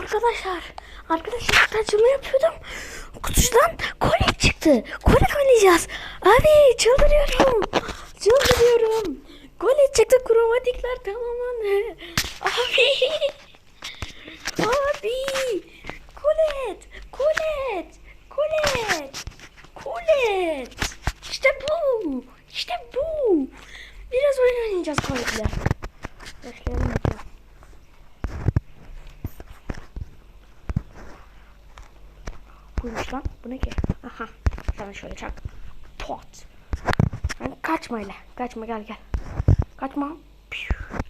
Arkadaşlar, arkadaşlar kutu açılımı yapıyordum. Kutucudan kolye çıktı. Kolye oynayacağız. Abi çıldırıyorum. Çıldırıyorum. Kolye çıktı kromatikler tamamlandı. Abi. Abi. Kolet. Kolet. Kolet. Kolet. İşte bu. İşte bu. Biraz oyun oynayacağız koletle. Başlayalım. Buymuş lan. Bu ne ki? Aha. Sana şöyle çak. Pot. Yani kaçma öyle. Kaçma gel gel. Kaçma.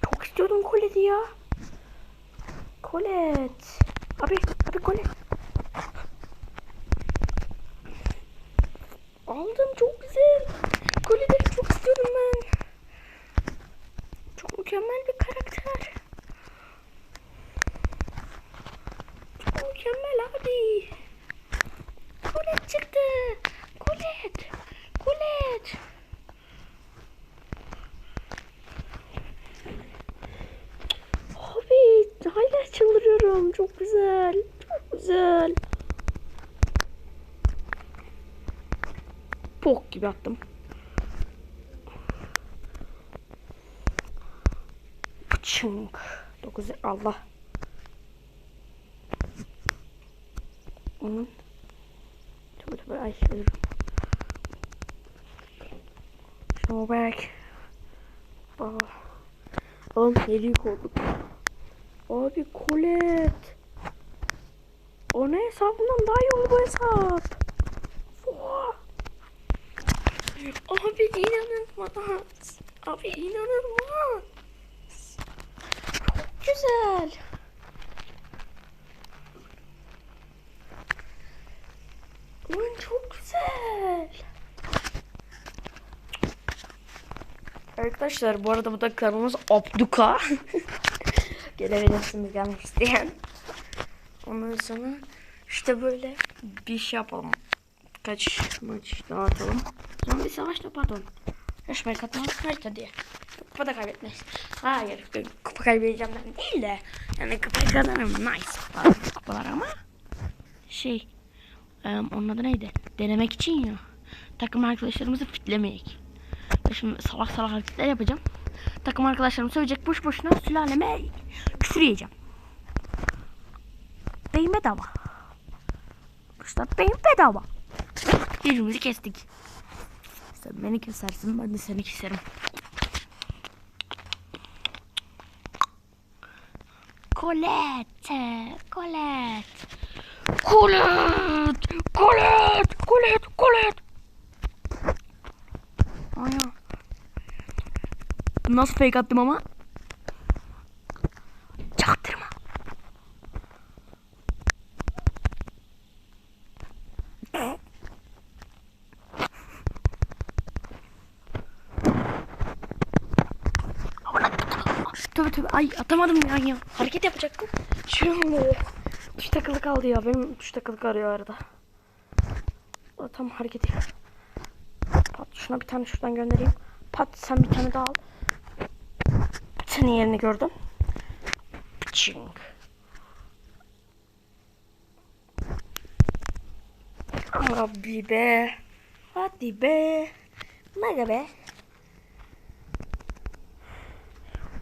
Çok istiyordum koleti ya. Kolet. Abi, abi kolet. Aldım çok güzel. Koleleri çok istiyordum ben. Çok mükemmel bir karakter. Çok mükemmel abi. Çıktı. Kolet. Kolet. Abi hala çıldırıyorum. Çok güzel. Çok güzel. Bok gibi attım. Çınk. 9 Allah. Onun. Ay ölürüm. Snowback. Baba. Oğlum yedi olduk. Abi kolet. O ne hesabından daha iyi oldu bu hesap. Oha. Abi inanılmaz. Abi inanılmaz. Çok güzel. Aman çok güzel. Arkadaşlar bu arada bu da kanalımız Abduka. Gelebilirsiniz gelmek isteyen. Ondan sonra işte böyle bir şey yapalım. Kaç maç daha atalım. Bir savaşta pardon. Yarışmaya katılmak harita diye. Kupa da kaybetmeyiz. Hayır kupa kaybedeceğim ben değil de. Yani kupa kazanırım nice falan kupalar ama. Şey onun adı neydi? Denemek için ya. Takım arkadaşlarımızı fitlemeyek. Şimdi salak salak hareketler yapacağım. Takım arkadaşlarım söyleyecek boş boşuna sülaleme küfür yiyeceğim. Beyin bedava. İşte beyin bedava. Birbirimizi kestik. Sen beni kesersin ben de seni keserim. Colette, Colette. Kulet! Kulet! Kulet! Kulet! Aya. Nasıl fake attım ama? Çaktırma. tövbe tövbe ay atamadım ya ya. Hareket yapacaktım. Şöyle 3 takılı kaldı ya. Benim 3 takılık arıyor arada. O tam hareket ediyor. Pat şuna bir tane şuradan göndereyim. Pat sen bir tane daha al. Senin yerini gördüm. Pıçink. Abi be. Hadi be. Mega be.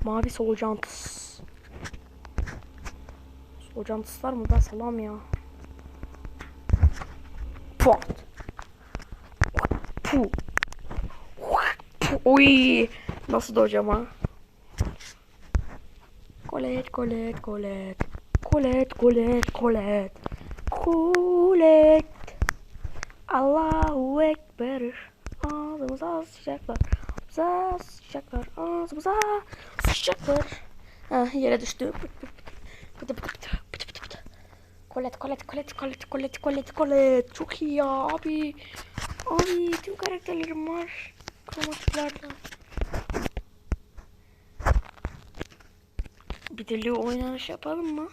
Mavi solucan tıs. Solucantıs var mı? Ben salam ya. Pot. Pu. Oy. Nasıl da hocam ha? Kolet, kolet, kolet. Kolet, kolet, kolet. Kolet. Allahu Ekber. Ağzımıza sıcaklar. Ağzımıza sıcaklar. Ağzımıza sıcaklar. Ha, yere düştü. Pıt pıt pıt. Pıtı pıtı Kolet, kolet, kolet, kolet, kolet, kolet, kolet. Çok iyi ya abi. Abi tüm karakterlerim var. Kromatiklerde. Bir deli oynanış yapalım mı?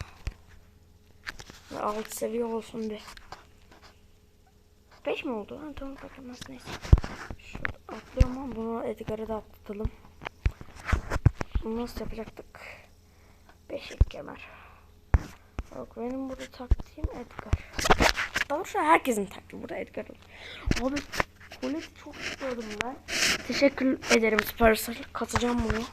Ve alt seviye olsun bir. 5 mi oldu? Ha, tamam bakılmaz neyse. Şurada atlıyorum ama bunu Edgar'a da atlatalım. Bunu nasıl yapacaktık? Beşik kemer. Bak benim burada taktiğim Edgar. Daha şu herkesin taktiği burada Edgar. Abi koleti çok istiyordum ben. Teşekkür ederim Sparser. Katacağım bunu.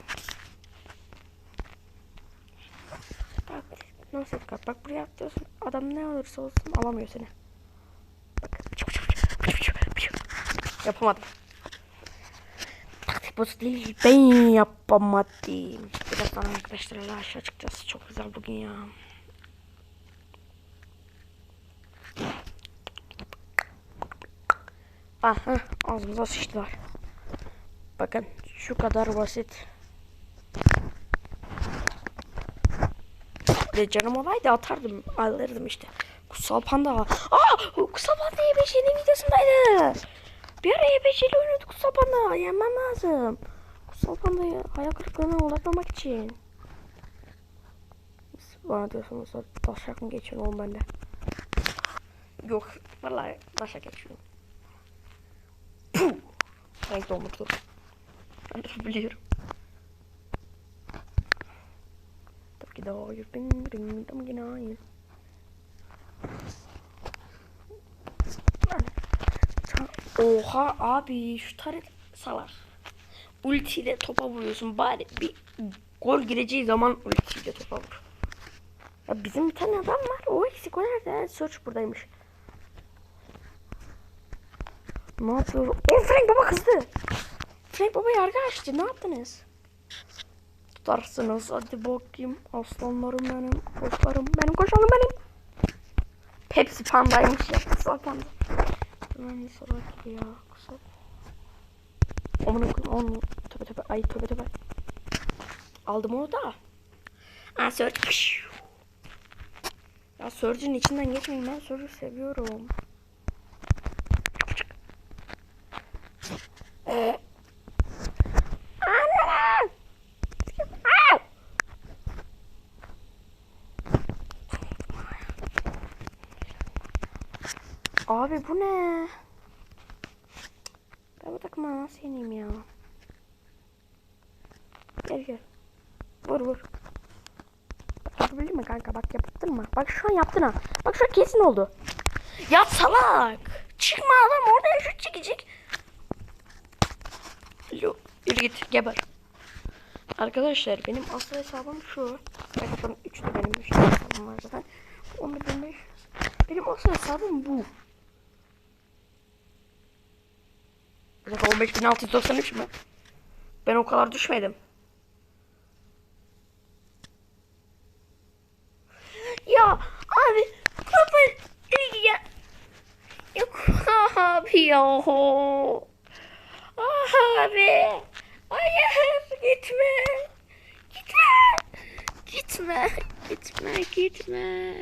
Bak nasıl Edgar? Bak buraya atlıyorsun. Adam ne olursa olsun alamıyor seni. Bak. Yapamadım. Taktik bozu değil. Ben yapamadım. Birazdan arkadaşlarla aşağı çıkacağız. Çok güzel bugün ya. Aha ağzımıza sıçtılar. Bakın şu kadar basit. De canım olaydı atardım alırdım işte. Kutsal panda. Aa kutsal panda YBŞ'nin videosundaydı. Bir ara YBŞ'li oynadık kutsal panda. Yenmem lazım. Kutsal pandayı hayal kırıklığına uğratmamak için. Bana diyorsunuz taşak mı geçiyor oğlum bende? Yok vallahi taşak geçiyorum. Renk domuzlu. Ben de biliyorum. Tabii ki de hayır. Bing bing tabii hayır. Oha abi şu taret salak. Ultiyle topa vuruyorsun bari bir gol gireceği zaman ultiyle topa vur. Ya bizim bir tane adam var o eksik o nerede? Search buradaymış. Ne yapıyor? O Frank baba kızdı. Frank baba yargı açtı. Ne yaptınız? Tutarsınız. Hadi bakayım. Aslanlarım benim. Koçlarım benim. Koçlarım benim. Pepsi pandaymış ya. Kısa panda. Hemen salak gibi ya. Kısa. Onu onu. Tövbe tövbe. Ay tövbe tövbe. Aldım onu da. Ha Surge. Ya Surge'ün içinden geçmeyin. Ben Surge'ü seviyorum. Abi bu ne? Ben bu takıma nasıl yeneyim ya? Gel gel. Vur vur. Yapabildin mi kanka? Bak yaptın mı? Bak şu an yaptın ha. Bak şu an kesin oldu. Ya salak. Çıkma adam orada şut çekecek. Alo. Yürü git geber. Arkadaşlar benim asıl hesabım şu. Zaten 3 de benim 3 hesabım var zaten. 11.500. Benim asıl hesabım bu. Zaten 15.693 mü? Ben o kadar düşmedim. Ya abi kapat ya. Yok abi ya. Abi. Hayır gitme. Gitme. Gitme. Gitme gitme.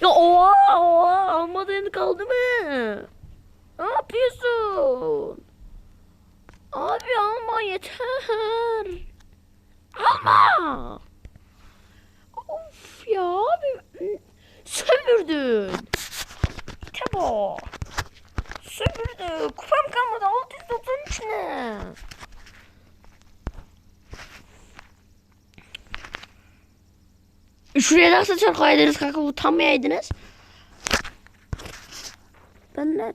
Ya oha oha almadığın kaldı mı? Ne yapıyorsun? Abi alma yeter. Alma. Of ya abi. Sömürdün. İşte bu. Sömürdü. Kupam kalmadı. 693 ne? Şuraya nasıl çok kaydınız kanka utanmayaydınız. Ben ne?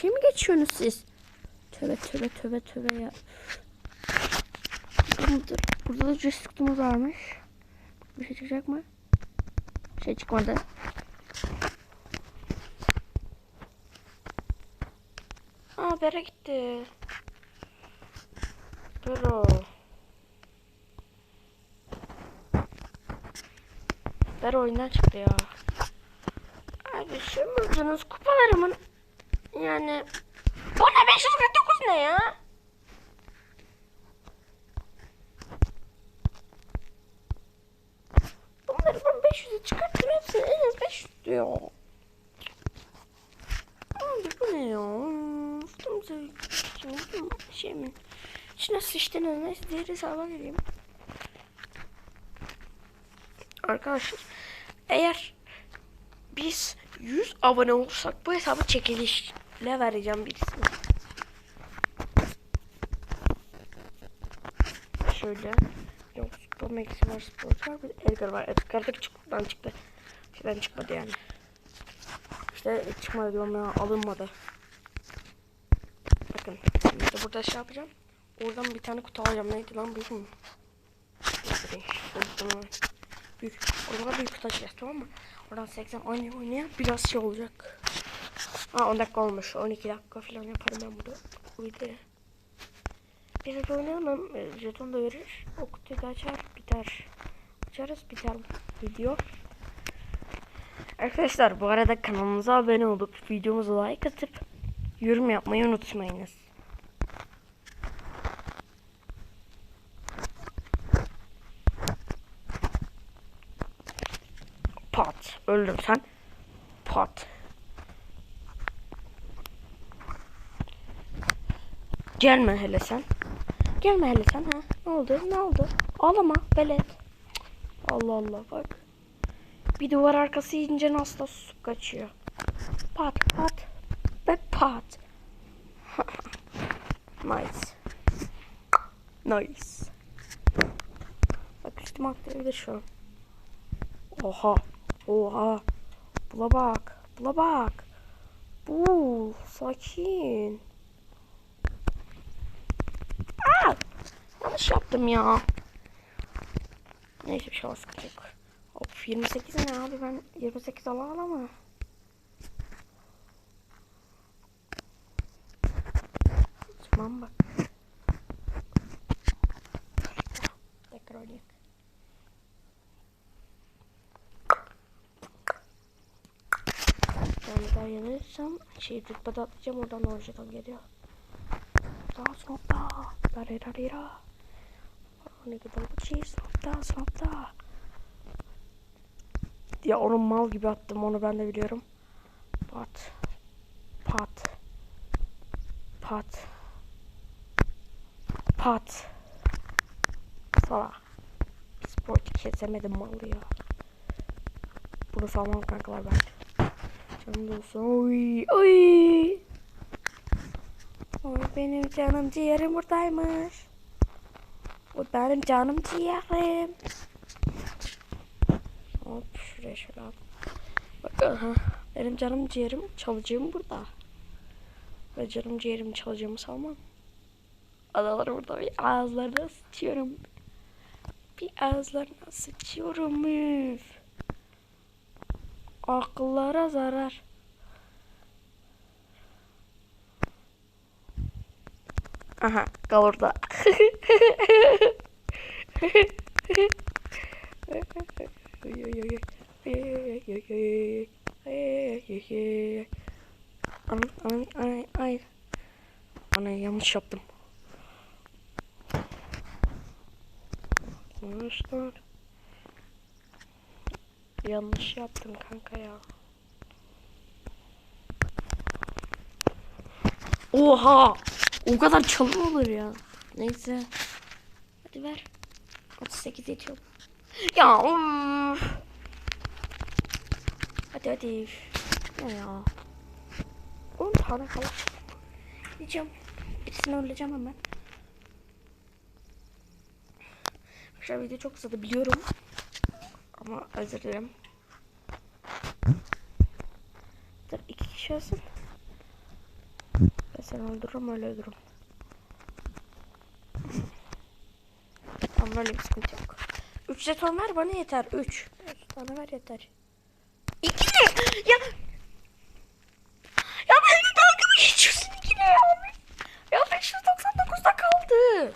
Şey mi geçiyorsunuz siz? Tövbe tövbe tövbe tövbe ya. Dur. Burada da joystick'ımız varmış. Bir şey çıkacak mı? Bir şey çıkmadı. Aa Bera gitti. Bera. Bera oyundan çıktı ya. Abi sömürdünüz kupalarımın. Yani. Bu ne 549 ne ya? Bunları ben 500'e çıkarttım hepsini en az 500 diyor. Abi bu ne ya? Fıtımıza şey mi? İçine sıçtığını neyse diğer hesaba gireyim. Arkadaşlar eğer biz 100 abone olursak bu hesabı çekilişle vereceğim birisine. Şöyle. Yok bakalım Maxi var, Sport var. Bir Edgar var. Edgar da çıkmadan çıktı. Şeyden çıkmadı yani. İşte çıkmadı diyorum ya alınmadı. Burada şey yapacağım. Oradan bir tane kutu alacağım. Neydi lan büyük mü? Büyük. Oradan büyük kutu açacağız tamam mı? Oradan 80 oynaya oynaya biraz şey olacak. Ha 10 dakika olmuş. 12 dakika falan yaparım ben burada. Bu videoyu. Biraz oynayalım e, jeton da verir. O kutuyu da açar biter. Açarız biter video. Arkadaşlar bu arada kanalımıza abone olup videomuza like atıp yorum yapmayı unutmayınız. Pat. Öldüm sen. Pat. Gelme hele sen. Gelme hele sen ha. Ne oldu? Ne oldu? Ağlama velet. Allah Allah bak. Bir duvar arkası yiyince nasıl su kaçıyor. Pat pat. Ve pat. nice. Nice. Bak üstüme atlayabilir şu an. Oha. Oha. Bula bak. Bula bak. Bul. Sakin. Aa! Yanlış yaptım ya. Neyse bir şey sıkıntı yok. Of 28 ne abi ben 28 alamam ama. Tamam bak. Tekrar oynayalım. Daha yenilirsem şey rütbede atlayacağım oradan orijinal geliyor. Daha snopta. Darira rira. Ne kadar bu şey snopta snopta. Ya onun mal gibi attım onu ben de biliyorum. Pat. Pat. Pat. Pat. Sala. Sport kesemedim malı ya. Bunu salmam kankalar ben. Da olsun. Oy. Oy. Oy benim canım ciğerim buradaymış. O benim canım ciğerim. Hop şuraya şöyle al. Bak aha. Benim canım ciğerim çalacağım burada. Ve canım ciğerim çalacağımı salmam. Adaları burada bir ağızlarına sıçıyorum. Bir ağızlarına sıçıyorum. Üf. Akıllara zarar. Aha orada. Ay ay ay ay. Ana yanlış yaptım. Arkadaşlar. Yanlış yaptım kanka ya. Oha! O kadar çalım olur ya. Neyse. Hadi ver. 38 yetiyor. Ya of. Hadi hadi. Ne ya? 10 tane falan. Yiyeceğim. Birisini öleceğim hemen. Arkadaşlar video çok uzadı biliyorum. Ama özür dilerim. Dur iki kişi olsun. Ben seni öldürürüm öyle öldürürüm. Tamam böyle bir sıkıntı yok. 3 jeton ver bana yeter. 3. 3 tane ver yeter. 2 ne? Ya Ya benimle dalga mı geçiyorsun 2 ne ya? Ya 599'da kaldı.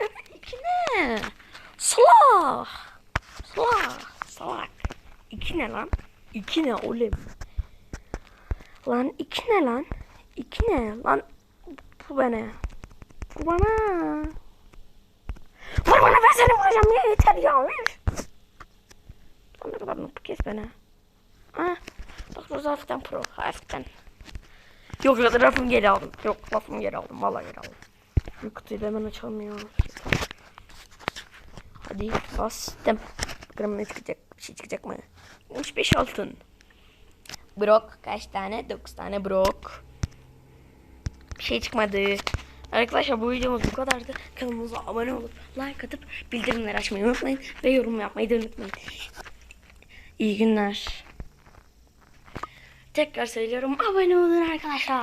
Ya 2 ne? Salak. Salak. Salak. 2 ne lan? 2 ne oğlum? Lan 2 ne lan? 2 ne? Lan bu bana. Bu bana. Vur bana ben seni vuracağım ya yeter ya. Lan ne kadar noob kes beni. Ha? Bak Roza hafiften pro. Hafiften. Yok ya lafımı geri aldım. Yok lafımı geri aldım. Vallahi geri aldım. Bu kutuyu da hemen açalım ya. Hadi bastım. Bakalım ne çıkacak. Bir şey çıkacak mı? 65 altın. Brok kaç tane? 9 tane brok. Bir şey çıkmadı. Arkadaşlar bu videomuz bu kadardı. Kanalımıza abone olup like atıp bildirimleri açmayı unutmayın. Ve yorum yapmayı da unutmayın. İyi günler. Tekrar söylüyorum abone olun arkadaşlar.